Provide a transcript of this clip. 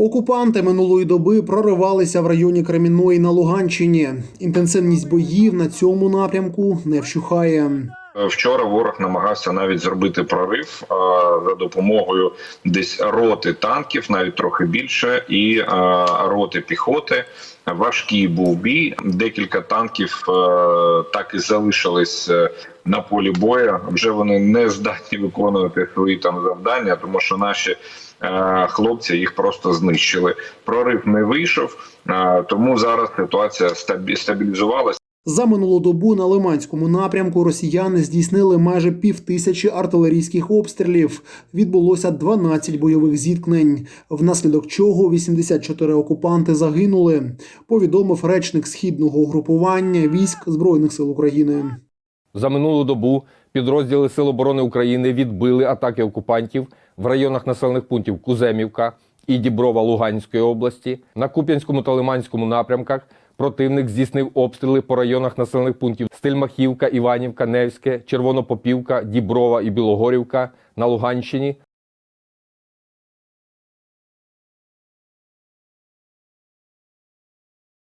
Окупанти минулої доби проривалися в районі Кремінної на Луганщині. Інтенсивність боїв на цьому напрямку не вщухає. Вчора ворог намагався навіть зробити прорив а, за допомогою десь роти танків, навіть трохи більше, і а, роти піхоти. Важкий був бій. Декілька танків е, так і залишились е, на полі бою. Вже вони не здатні виконувати свої там завдання, тому що наші хлопці їх просто знищили. Прорив не вийшов, е, тому зараз ситуація стабі- стабілізувалася. За минулу добу на Лиманському напрямку росіяни здійснили майже півтисячі артилерійських обстрілів. Відбулося 12 бойових зіткнень, внаслідок чого 84 окупанти загинули. Повідомив речник східного угрупування військ збройних сил України. За минулу добу підрозділи Сил оборони України відбили атаки окупантів в районах населених пунктів Куземівка і Діброва Луганської області. На Куп'янському та Лиманському напрямках противник здійснив обстріли по районах населених пунктів Стельмахівка, Іванівка, Невське, Червонопопівка, Діброва і Білогорівка на Луганщині